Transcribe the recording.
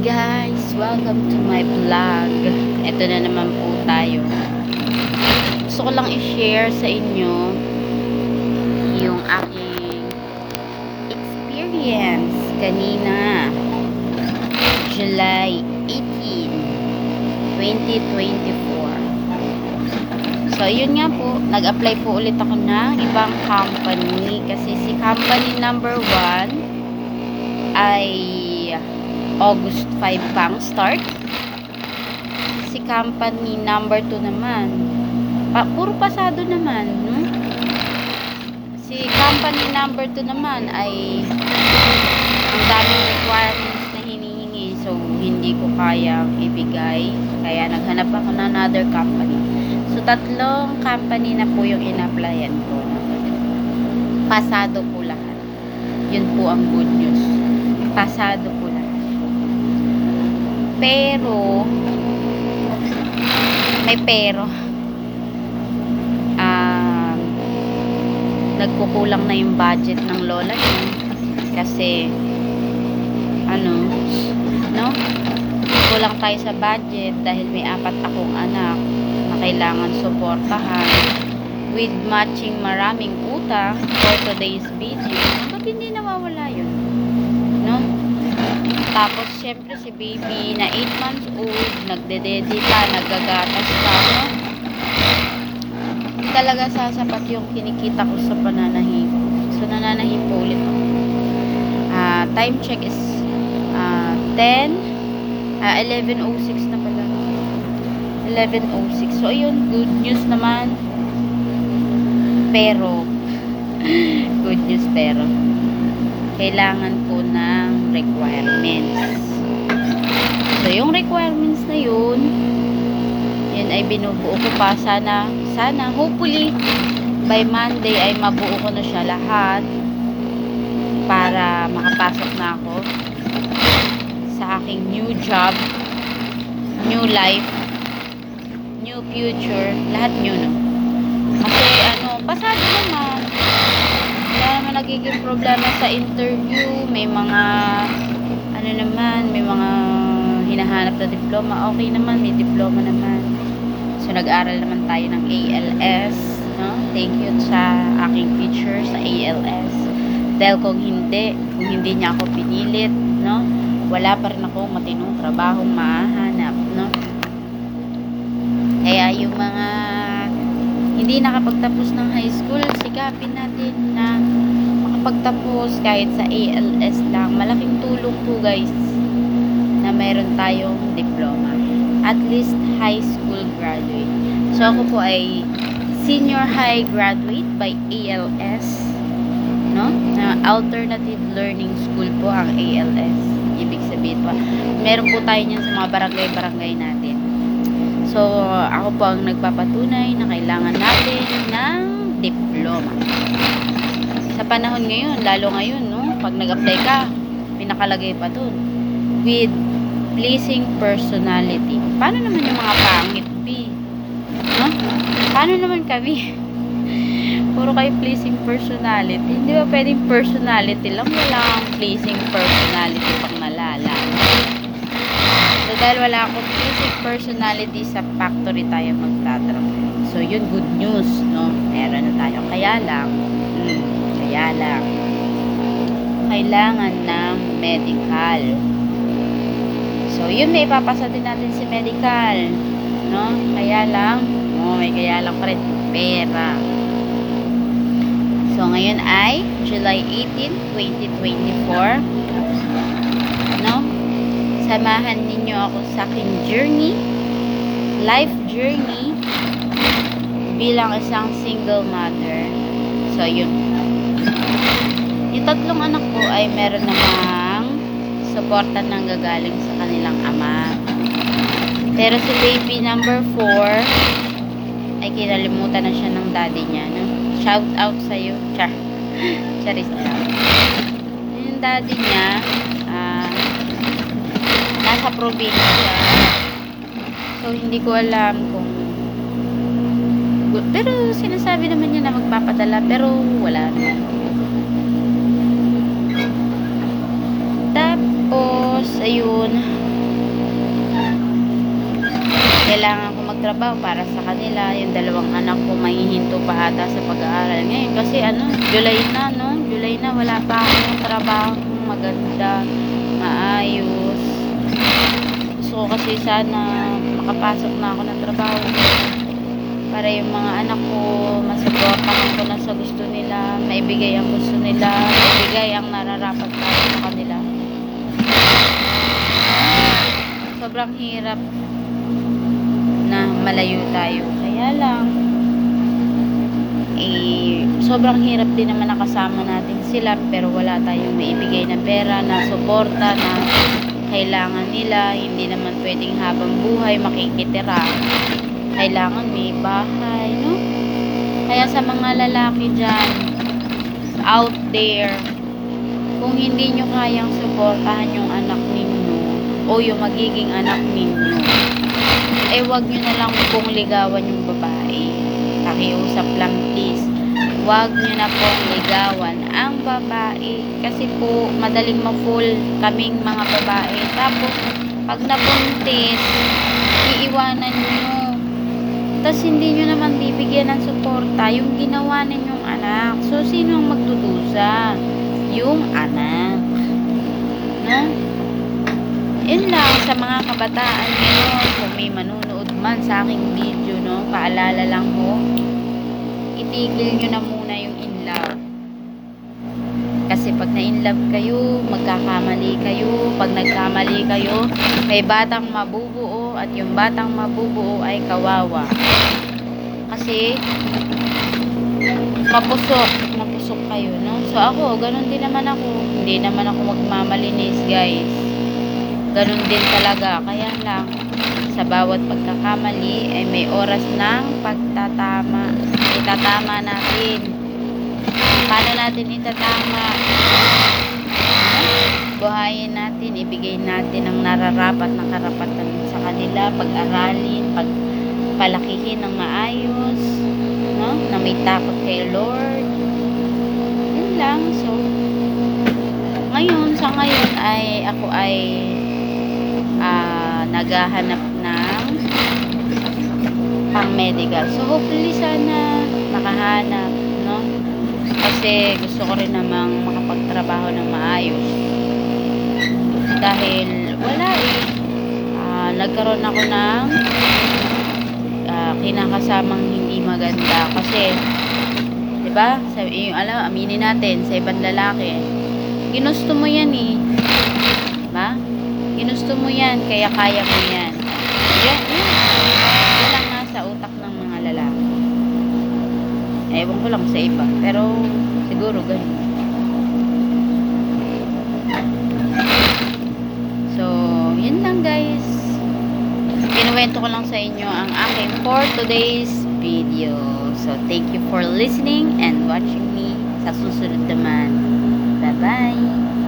guys! Welcome to my vlog. Ito na naman po tayo. Gusto ko lang i-share sa inyo yung aking experience kanina. July 18, 2024. So, yun nga po. Nag-apply po ulit ako ng ibang company. Kasi si company number 1 ay August 5 pang start. Si company number 2 naman, pa, puro pasado naman, no? Si company number 2 naman ay ang daming requirements na hinihingi. So, hindi ko kayang ibigay. Kaya naghanap ako ng another company. So, tatlong company na po yung in-applyan ko. Pasado po lahat. Yun po ang good news. Pasado po. Pero, may pero. Um, nagkukulang na yung budget ng lola. Kasi, ano, no? Kulang tayo sa budget dahil may apat akong anak na kailangan suportahan with matching maraming utang for today's video. Ba't hindi nawawala yun? Tapos, syempre, si baby na 8 months old, nagdedede pa, naggagatas pa, no? Talaga sasapat yung kinikita ko sa pananahim. So, nananahim po ulit. Ah, time check is ah, 10, ah, 11.06 na pala. 11.06. So, ayun, good news naman. Pero, good news pero, kailangan po ng requirements. So, yung requirements na yun, yun ay binubuo ko pa. Sana, sana, hopefully, by Monday ay mabuo ko na siya lahat para makapasok na ako sa aking new job, new life, new future, lahat new, no? Nagiging problema sa interview. May mga, ano naman, may mga hinahanap na diploma. Okay naman, may diploma naman. So, nag-aral naman tayo ng ALS. No? Thank you sa aking teacher sa ALS. Dahil kung hindi, kung hindi niya ako pinilit, no? wala pa rin akong matinong trabaho mahanap. No? Kaya yung mga hindi nakapagtapos ng high school, sikapin natin na makapagtapos kahit sa ALS lang. Malaking tulong po guys na meron tayong diploma. At least high school graduate. So ako po ay senior high graduate by ALS. No? Na alternative learning school po ang ALS. Ibig sabihin po, meron po tayo niyan sa mga barangay-barangay natin. So, ako po ang nagpapatunay na kailangan natin ng diploma. Panahon ngayon, lalo ngayon, no? Pag nag-apply ka, pinakalagay pa dun. With pleasing personality. Paano naman yung mga pangit, B? No? Paano naman kami? Puro kayo pleasing personality. Hindi ba pwedeng personality lang? Walang pleasing personality pang nalala. So, dahil wala akong pleasing personality sa factory tayo magtatrabaho. So, yun, good news, no? Meron na tayo. Kaya lang, lang, kailangan ng medical. So, yun, may ipapasa din natin si medical, no? Kaya lang, oh, may kaya lang pa rin, pera. So, ngayon ay July 18, 2024, no? samahan ninyo ako sa aking journey, life journey, bilang isang single mother. So, yun. Yung tatlong anak ko ay meron namang suporta nang gagaling sa kanilang ama. Pero si baby number 4 ay kinalimutan na siya ng daddy niya. No? Shout out sa'yo. Char. Charis. Yung daddy niya, ah, nasa probinsya. So, hindi ko alam kung pero sinasabi naman niya na magpapadala pero wala naman. Tapos, ayun. Kailangan ko magtrabaho para sa kanila. Yung dalawang anak ko mahihinto pa ata sa pag-aaral ngayon. Kasi ano, July na, no? July na, wala pa akong trabaho maganda, maayos. Gusto ko kasi sana makapasok na ako ng trabaho. Para yung mga anak ko, masagawakan ko na sa gusto nila, maibigay ang gusto nila, maibigay ang nararapat para sa kanila. Sobrang hirap na malayo tayo. Kaya lang eh, sobrang hirap din naman nakasama natin sila pero wala tayong maibigay na pera na suporta na kailangan nila. Hindi naman pwedeng habang buhay makikitira. Kailangan may bahay no? Kaya sa mga lalaki dyan out there kung hindi nyo kayang suportahan yung anak ninyo o yung magiging anak ninyo eh wag nyo na lang pong ligawan yung babae. Pakiusap lang please. Wag nyo na pong ligawan ang babae. Kasi po madaling ma-full kaming mga babae. Tapos pag nabuntis iiwanan nyo. Tapos hindi nyo naman bibigyan ng suporta yung ginawa ninyong anak. So sino ang magdudusa? Yung anak. Na yun lang sa mga kabataan ngayon kung may manunood man sa aking video no paalala lang ho itigil nyo na muna yung in love. Kasi pag na in love kayo magkakamali kayo pag nagkamali kayo may batang mabubuo at yung batang mabubuo ay kawawa. Kasi mapusok mapusok kayo no? So ako ganun din naman ako. Hindi naman ako magmamalinis guys ganun din talaga. Kaya lang sa bawat pagkakamali ay may oras ng pagtatama itatama natin. Paano natin itatama? Buhayin natin ibigay natin ang nararapat na karapatan sa kanila pag-aralin pagpalakihin ng maayos no? na may takot kay Lord. Yun lang. So ngayon sa ngayon ay ako ay naghahanap ng pang medical so hopefully sana makahanap no? Kasi gusto ko rin namang makapagtrabaho ng maayos. Dahil wala eh. Ah, nagkaroon ako ng ah, kinakasamang hindi maganda. Kasi 'di ba? Sabi yung alam aminin natin sa ibang lalaki ginusto mo yan eh. 'di ba ginusto mo yan kaya kaya mo yan. Yan yan. Yan lang nasa utak ng mga lalaki. Ewan ko lang sa iba pero siguro ganun. So yun lang guys. Kinuwento ko lang sa inyo ang aking for today's video. So thank you for listening and watching me. Sa susunod naman. Bye bye